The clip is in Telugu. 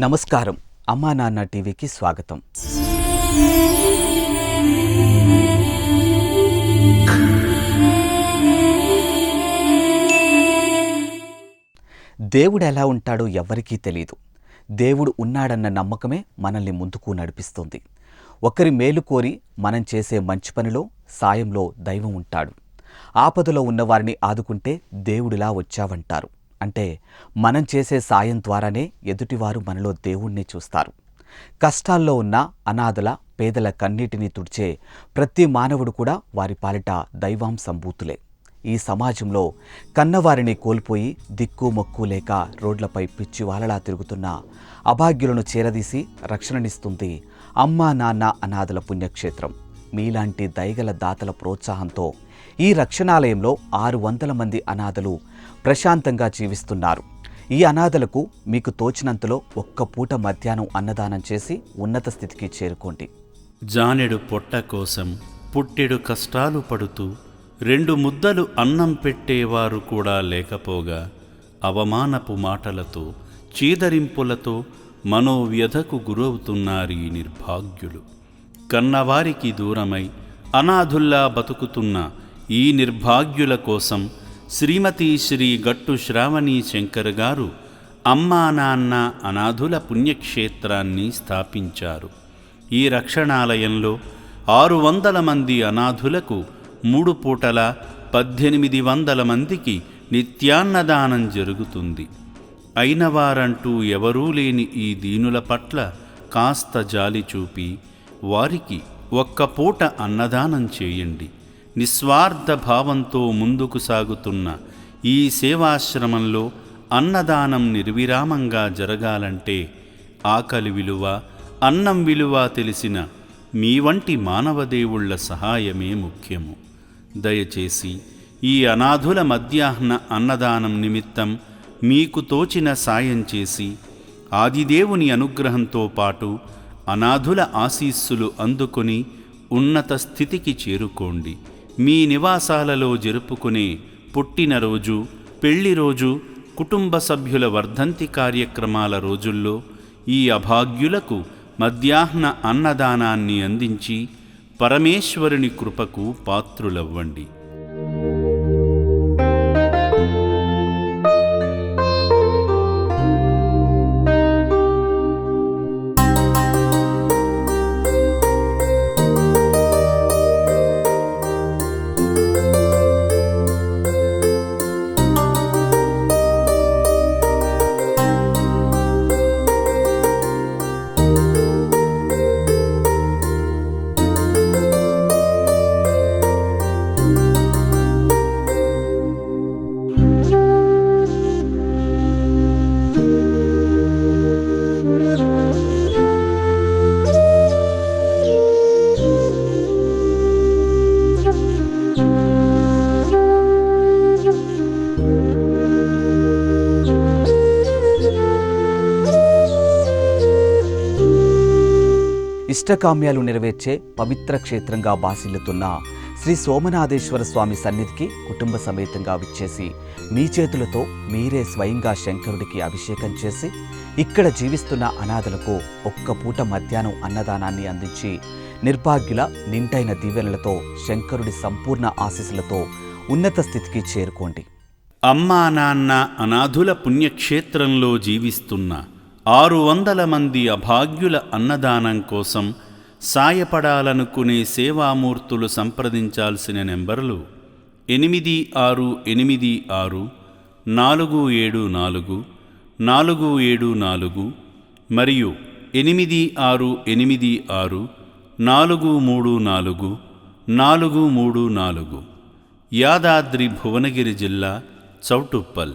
నమస్కారం. అమ్మా నాన్న టీవీకి స్వాగతం. దేవుడు ఎలా ఉంటాడో ఎవరికీ తెలియదు దేవుడు ఉన్నాడన్న నమ్మకమే మనల్ని ముందుకు నడిపిస్తుంది. ఒకరి మేలు కోరి మనం చేసే మంచి పనిలో సాయంలో దైవం ఉంటాడు. ఆపదలో ఉన్నవారిని ఆదుకుంటే దేవుడిలా వచ్చావంటారు. అంటే మనం చేసే సాయం ద్వారానే ఎదుటివారు మనలో దేవుణ్ణి చూస్తారు. కష్టాల్లో ఉన్న అనాథల పేదల కన్నీటిని తుడిచే ప్రతి మానవుడు కూడా వారి పాలిట దైవాం సంభూతులే. ఈ సమాజంలో కన్నవారిని కోల్పోయి దిక్కు మొక్కు లేక రోడ్లపై పిచ్చివాలలా తిరుగుతున్న అభాగ్యులను చేరదీసి రక్షణనిస్తుంది అమ్మా నాన్న అనాథల పుణ్యక్షేత్రం. మీలాంటి దయగల దాతల ప్రోత్సాహంతో ఈ రక్షణాలయంలో ఆరు వందల మంది అనాథలు ప్రశాంతంగా జీవిస్తున్నారు. ఈ అనాథలకు మీకు తోచినంతలో ఒక్క పూట మధ్యాహ్నం అన్నదానం చేసి ఉన్నత స్థితికి చేరుకోండి. జానెడు పొట్ట కోసం పుట్టెడు కష్టాలు పడుతూ రెండు ముద్దలు అన్నం పెట్టేవారు కూడా లేకపోగా అవమానపు మాటలతో చీదరింపులతో మనోవ్యధకు గురవుతున్నారు ఈ నిర్భాగ్యులు. కన్నవారికి దూరమై అనాథుల్లా బతుకుతున్న ఈ నిర్భాగ్యుల కోసం శ్రీమతి శ్రీ గట్టు శ్రావణి శంకర్ గారు అమ్మా నాన్న అనాథుల పుణ్యక్షేత్రాన్ని స్థాపించారు. ఈ రక్షణాలయంలో ఆరు వందల మంది అనాథులకు మూడు పూటల పద్దెనిమిది వందల మందికి నిత్యాన్నదానం జరుగుతుంది. అయినవారంటూ ఎవరూ లేని ఈ దీనుల పట్ల కాస్త జాలి చూపి వారికి ఒక్క పూట అన్నదానం చేయండి. నిస్వార్థ భావంతో ముందుకు సాగుతున్న ఈ సేవాశ్రమంలో అన్నదానం నిర్విరామంగా జరగాలంటే ఆకలి విలువ అన్నం విలువ తెలిసిన మీ వంటి మానవదేవుళ్ళ సహాయమే ముఖ్యము. దయచేసి ఈ అనాథుల మధ్యాహ్న అన్నదానం నిమిత్తం మీకు తోచిన సాయం చేసి ఆదిదేవుని అనుగ్రహంతో పాటు అనాథుల ఆశీస్సులు అందుకొని ఉన్నత స్థితికి చేరుకోండి. మీ నివాసాలలో జరుపుకునే పుట్టినరోజు పెళ్ళి రోజు కుటుంబ సభ్యుల వర్ధంతి కార్యక్రమాల రోజుల్లో ఈ అభాగ్యులకు మధ్యాహ్న అన్నదానాన్ని అందించి పరమేశ్వరుని కృపకు పాత్రులవ్వండి. ఇష్టకామ్యాలు నెరవేర్చే పవిత్ర క్షేత్రంగా బాసిల్లుతున్న శ్రీ సోమనాథేశ్వర స్వామి సన్నిధికి కుటుంబ సమేతంగా విచ్చేసి మీ చేతులతో మీరే స్వయంగా శంకరుడికి అభిషేకం చేసి ఇక్కడ జీవిస్తున్న అనాథలకు ఒక్క పూట మధ్యాహ్నం అన్నదానాన్ని అందించి నిర్భాగ్యుల నింటైన దీవెనలతో శంకరుడి సంపూర్ణ ఆశీస్సులతో ఉన్నత స్థితికి చేరుకోండి. అమ్మా నాన్న అనాథుల పుణ్యక్షేత్రంలో జీవిస్తున్న ఆరు వందల మంది అభాగ్యుల అన్నదానం కోసం సాయపడాలనుకునే సేవామూర్తులు సంప్రదించాల్సిన నెంబర్లు ఎనిమిది ఆరు ఎనిమిది ఆరు నాలుగు ఏడు నాలుగు నాలుగు ఏడు నాలుగు మరియు ఎనిమిది ఆరు ఎనిమిది ఆరు నాలుగు మూడు నాలుగు నాలుగు మూడు నాలుగు. యాదాద్రి భువనగిరి జిల్లా చౌటుప్పల్.